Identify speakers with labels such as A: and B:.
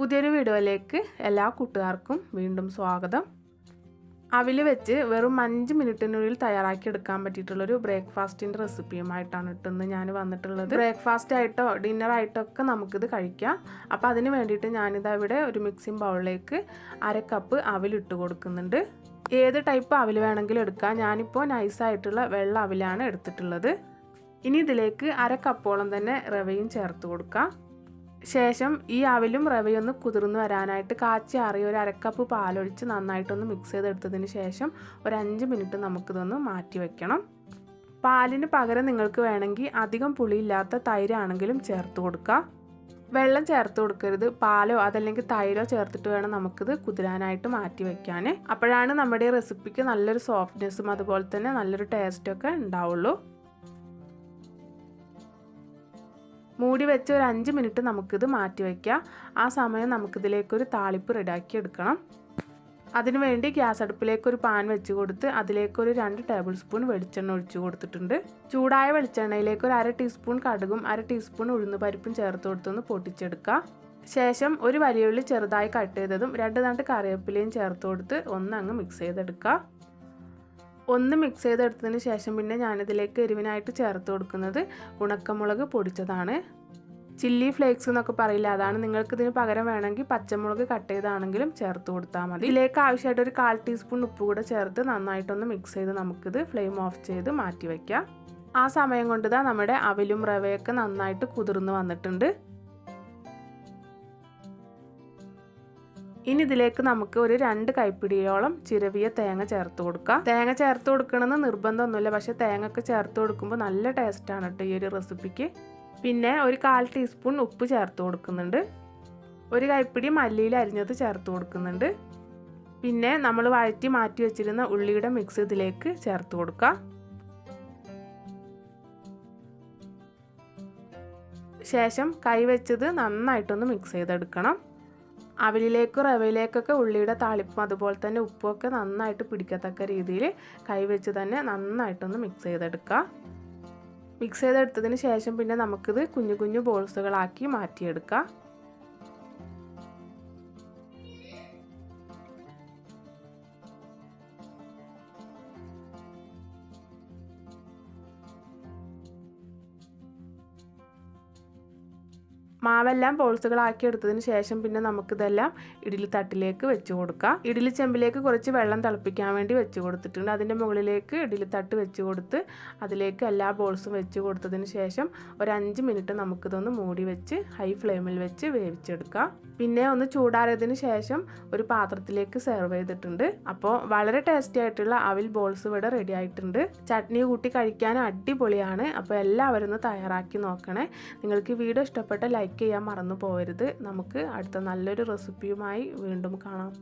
A: പുതിയൊരു വീഡിയോയിലേക്ക് എല്ലാ കൂട്ടുകാർക്കും വീണ്ടും സ്വാഗതം. അവിൽ വെച്ച് വെറും അഞ്ച് മിനിറ്റിനുള്ളിൽ തയ്യാറാക്കി എടുക്കാൻ പറ്റിയിട്ടുള്ളൊരു ബ്രേക്ക്ഫാസ്റ്റിന്റെ റെസിപ്പിയുമായിട്ടാണ് ഇട്ടെന്ന് ഞാൻ വന്നിട്ടുള്ളത്. ബ്രേക്ക്ഫാസ്റ്റ് ആയിട്ടോ ഡിന്നർ ആയിട്ടോ ഒക്കെ നമുക്കിത് കഴിക്കാം. അപ്പോൾ അതിന് വേണ്ടിയിട്ട് ഞാനിതാ ഇവിടെ ഒരു മിക്സിംഗ് ബൗളിലേക്ക് അര കപ്പ് അവിലിട്ട് കൊടുക്കുന്നുണ്ട്. ഏത് ടൈപ്പ് അവിൽ വേണമെങ്കിലും എടുക്കാം. ഞാനിപ്പോൾ നൈസായിട്ടുള്ള വെള്ള അവിലാണ് എടുത്തിട്ടുള്ളത്. ഇനി ഇതിലേക്ക് അര കപ്പോളം തന്നെ റവയും ചേർത്ത് കൊടുക്കാം. ശേഷം ഈ അവിലും റവയൊന്ന് കുതിർന്ന് വരാനായിട്ട് കാച്ചി അറിയ ഒരു അരക്കപ്പ് പാലൊഴിച്ച് നന്നായിട്ടൊന്ന് മിക്സ് ചെയ്തെടുത്തതിന് ശേഷം ഒരു അഞ്ച് മിനിറ്റ് നമുക്കിതൊന്ന് മാറ്റി വയ്ക്കണം പാലിന് പകരം നിങ്ങൾക്ക് വേണമെങ്കിൽ അധികം പുളിയില്ലാത്ത തൈരാണെങ്കിലും ചേർത്ത് കൊടുക്കുക വെള്ളം ചേർത്ത് കൊടുക്കരുത്. പാലോ അതല്ലെങ്കിൽ തൈരോ ചേർത്തിട്ട് വേണം നമുക്കിത് കുതിരാനായിട്ട് മാറ്റി വെക്കാൻ അപ്പോഴാണ് നമ്മുടെ റെസിപ്പിക്ക് നല്ലൊരു സോഫ്റ്റ്നെസ്സും അതുപോലെ തന്നെ നല്ലൊരു ടേസ്റ്റൊക്കെ ഉണ്ടാവുള്ളൂ. മൂടി വെച്ച ഒരു അഞ്ച് മിനിറ്റ് നമുക്കിത് മാറ്റി വയ്ക്കാം ആ സമയം നമുക്കിതിലേക്കൊരു താളിപ്പ് റെഡിയാക്കി എടുക്കണം. അതിനുവേണ്ടി ഗ്യാസ് അടുപ്പിലേക്ക് ഒരു പാൻ വെച്ച് കൊടുത്ത് അതിലേക്കൊരു രണ്ട് ടേബിൾ സ്പൂൺ വെളിച്ചെണ്ണ ഒഴിച്ചു കൊടുത്തിട്ടുണ്ട്. ചൂടായ വെളിച്ചെണ്ണയിലേക്ക് ഒരു അര ടീസ്പൂൺ കടുകും അര ടീസ്പൂൺ ഉഴുന്നുപരിപ്പും ചേർത്ത് കൊടുത്തൊന്ന് പൊട്ടിച്ചെടുക്കുക ശേഷം ഒരു വലിയ ഉള്ളി ചെറുതായി കട്ട് ചെയ്തതും രണ്ട് രണ്ട് കറിവേപ്പിലയും ചേർത്ത് കൊടുത്ത് ഒന്ന് അങ്ങ് മിക്സ് ചെയ്തെടുക്കുക ഒന്ന് മിക്സ് ചെയ്തെടുത്തതിന് ശേഷം പിന്നെ ഞാനിതിലേക്ക് എരിവിനായിട്ട് ചേർത്ത് കൊടുക്കുന്നത് ഉണക്കമുളക് പൊടിച്ചതാണ്. ചില്ലി ഫ്ലേക്സ് എന്നൊക്കെ പറയില്ല അതാണ് നിങ്ങൾക്ക് ഇതിന് പകരം വേണമെങ്കിൽ പച്ചമുളക് കട്ട് ചെയ്താണെങ്കിലും ചേർത്ത് കൊടുത്താൽ മതി. ഇതിലേക്ക് ആവശ്യമായിട്ട് ഒരു കാൽ ടീസ്പൂൺ ഉപ്പ് കൂടെ ചേർത്ത് നന്നായിട്ടൊന്ന് മിക്സ് ചെയ്ത് നമുക്കിത് ഫ്ലെയിം ഓഫ് ചെയ്ത് മാറ്റി വയ്ക്കാം ആ സമയം കൊണ്ട് തന്നെ നമ്മുടെ അവിലും റവയൊക്കെ നന്നായിട്ട് കുതിർന്ന് വന്നിട്ടുണ്ട്. ഇനി ഇതിലേക്ക് നമുക്ക് ഒരു രണ്ട് കൈപ്പിടിയോളം ചിരവിയ തേങ്ങ ചേർത്ത് കൊടുക്കാം. തേങ്ങ ചേർത്ത് കൊടുക്കണമെന്ന് നിർബന്ധമൊന്നുമില്ല. പക്ഷേ തേങ്ങ ഒക്കെ ചേർത്ത് കൊടുക്കുമ്പോൾ നല്ല ടേസ്റ്റാണ് കേട്ടോ ഈ ഒരു റെസിപ്പിക്ക്. പിന്നെ ഒരു കാൽ ടീസ്പൂൺ ഉപ്പ് ചേർത്ത് കൊടുക്കുന്നുണ്ട്. ഒരു കൈപ്പിടി മല്ലിയിൽ അരിഞ്ഞത് ചേർത്ത് കൊടുക്കുന്നുണ്ട്. പിന്നെ നമ്മൾ വഴറ്റി മാറ്റി വെച്ചിരുന്ന ഉള്ളിയുടെ മിക്സ് ഇതിലേക്ക് ചേർത്ത് കൊടുക്കാം. ശേഷം കൈവച്ചത് നന്നായിട്ടൊന്ന് മിക്സ് ചെയ്തെടുക്കണം. അവലിലേക്കും റവയിലേക്കൊക്കെ ഉള്ളിയുടെ താളിപ്പും അതുപോലെ തന്നെ ഉപ്പുമൊക്കെ നന്നായിട്ട് പിടിക്കത്തക്ക രീതിയിൽ കൈവച്ച് തന്നെ നന്നായിട്ടൊന്ന് മിക്സ് ചെയ്തെടുക്കുക. മിക്സ് ചെയ്തെടുത്തതിന് ശേഷം പിന്നെ നമുക്കിത് കുഞ്ഞു കുഞ്ഞു ബോൾസുകളാക്കി മാറ്റിയെടുക്കാം മാവെല്ലാം ബോൾസുകളാക്കി എടുത്തതിന് ശേഷം പിന്നെ നമുക്കിതെല്ലാം ഇഡ്ഡലി തട്ടിലേക്ക് വെച്ച് കൊടുക്കാം. ഇഡ്ഡലി ചെമ്പിലേക്ക് കുറച്ച് വെള്ളം തിളപ്പിക്കാൻ വേണ്ടി വെച്ച് കൊടുത്തിട്ടുണ്ട്. അതിന്റെ മുകളിലേക്ക് ഇഡ്ഡലി തട്ട് വെച്ച് കൊടുത്ത് അതിലേക്ക് എല്ലാ ബോൾസും വെച്ച് കൊടുത്തതിന് ശേഷം ഒരു അഞ്ച് മിനിറ്റ് നമുക്കിതൊന്ന് മൂടി വെച്ച് ഹൈ ഫ്ലെയിമിൽ വെച്ച് വേവിച്ചെടുക്കാം. പിന്നെ ഒന്ന് ചൂടാറിയതിന് ശേഷം ഒരു പാത്രത്തിലേക്ക് സെർവ് ചെയ്തിട്ടുണ്ട്. അപ്പോൾ വളരെ ടേസ്റ്റി ആയിട്ടുള്ള അവിൽ ബോൾസ് ഇവിടെ റെഡി ആയിട്ടുണ്ട്. ചട്നി കൂട്ടി കഴിക്കാൻ അടിപൊളിയാണ്. അപ്പോൾ എല്ലാവരും ഒന്ന് തയ്യാറാക്കി നോക്കണേ. നിങ്ങൾക്ക് വീഡിയോ ഇഷ്ടപ്പെട്ട ലൈക്ക് ചെയ്യാൻ മറന്നു പോകരുത് നമുക്ക് അടുത്ത നല്ലൊരു റെസിപ്പിയുമായി വീണ്ടും കാണാം.